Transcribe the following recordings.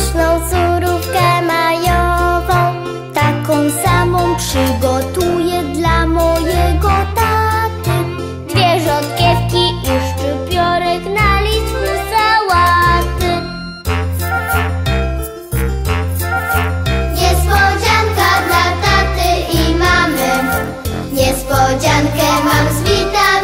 pyszną surówkę majową Taką samą przygotuję dla mojego taty. Dwie rzodkiewki i szczypiorek na liczne sałaty. Niespodzianka dla taty i mamy. Niespodziankę mam z witamy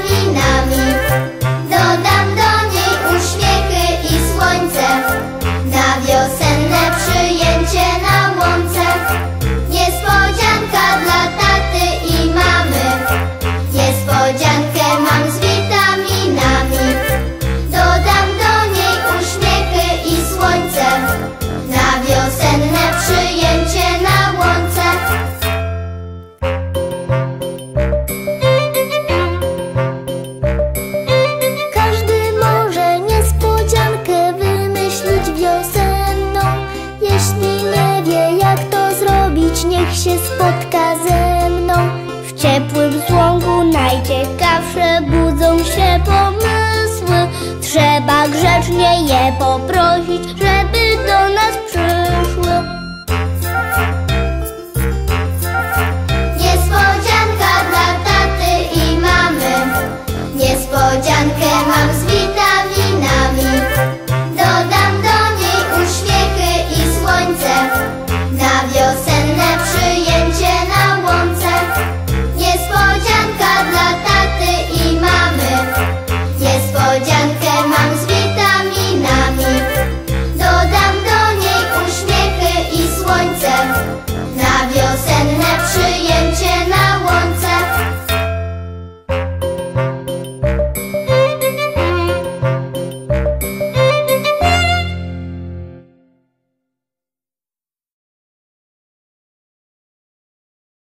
Niech się spotka ze mną. W ciepłym złąku najciekawsze budzą się pomysły. Trzeba grzecznie je poprosić,